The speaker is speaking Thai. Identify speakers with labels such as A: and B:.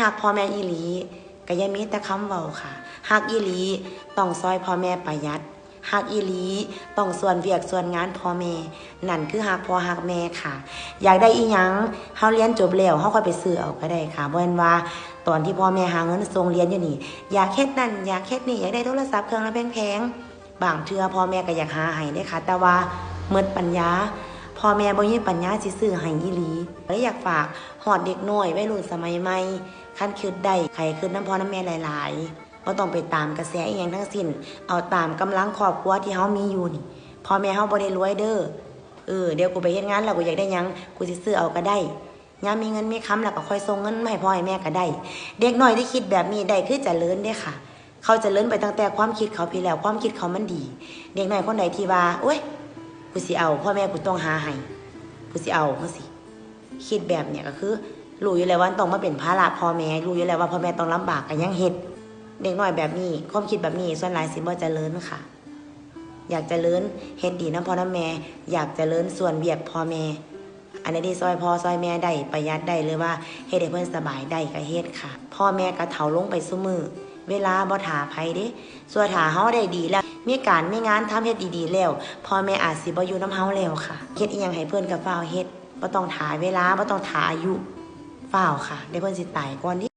A: หากพ่อแม่อีหลีก็ย่ามีแต่คำเว้าค่ะ หากอีหลีต้องซอยพ่อแม่ประหยัด หากอีหลีต้องส่วนเวียกส่วนงานพ่อแม่ นั่นคือหากพ่อหากแม่ค่ะ อยากได้อีหยังเฮาเรียนจบแล้วเฮาค่อยไปซื้อเอาก็ได้ค่ะบ่แม่นว่าตอนที่พ่อแม่หาเงินส่งเรียนอยู่นี่ อยากเฮ็ดนั่นอยากเฮ็ดนี่อยากได้โทรศัพท์เครื่องละแพงๆบางเทื่อพ่อแม่ก็อยากหาให้เด้ค่ะ แต่ว่าหมดปัญญา พ่อแม่บ่มีปัญญาสิซื้อให้อีหลีเลยอยากฝากหอดเด็กน้อยวัยรุ่นสมัยใหม่คันคิดได้ใครคิดน้ำพ่อน้ำแม่หลายๆบ่ต้องไปตามกระแสอีหยังทั้งสิ้น เอาตามกำลังครอบครัวที่เฮามีอยู่นี่พ่อแม่เฮาบ่ได้รวยเด้อเออเดี๋ยวกูไปเฮ็ดงานแล้วกูอยากได้ยังกูสิซื้อเอาก็ได้ยามมีเงินมีคำแล้วก็ค่อยส่งเงินให้พ่อให้แม่ก็ได้ เด็กน้อยที่คิดแบบนี้ได้คือจะเจริญเด้ค่ะ เขาจะเจริญไปตั้งแต่ความคิดเขาพี่แล้วความคิดเขามันดี เด็กน้อยคนใดที่ว่าโอ๊ย กูสิเอาพ่อแม่กูต้องหาให้กูสิเอาจังสิคิดแบบเนี่ยก็คือรู้อยู่แล้วว่าต้องมาเป็นภาระพ่อแม่รู้อยู่แล้วว่าพ่อแม่ต้องลำบากกันยังเฮ็ดเด็กน้อยแบบนี้ความคิดแบบนี้ส่วนหลายสิบ่เจริญค่ะ อยากจเจริญเฮ็ดดีนะพ่อนะแม่ อยากจเจริญส่วนเบียกพ่อแม่อันนี้ที่ซอยพ่อซอยแม่ได้ประหยัดได้หรือว่าเฮ็ดให้เพิ่อนสบายได้ก็เฮ็ดค่ะ พ่อแม่ก็เฒ่าลงไปซุมือ เวลาบ่ถาไผเด้ส่วนถาเฮาได้ดีแล้ว มีการมีงานทำเฮ็ดดีๆแล้วพ่อแม่อาจสิบ่อยู่นํเฮาแล้วค่ะเฮ็ดอีหยังให้เพิ่นกับฟ้าวเฮ็ดบ่ต้องถาเวลาบ่ต้องถาอายุฟ้าวค่ะเดี๋ยวเพิ่นสิตายก่อนดิ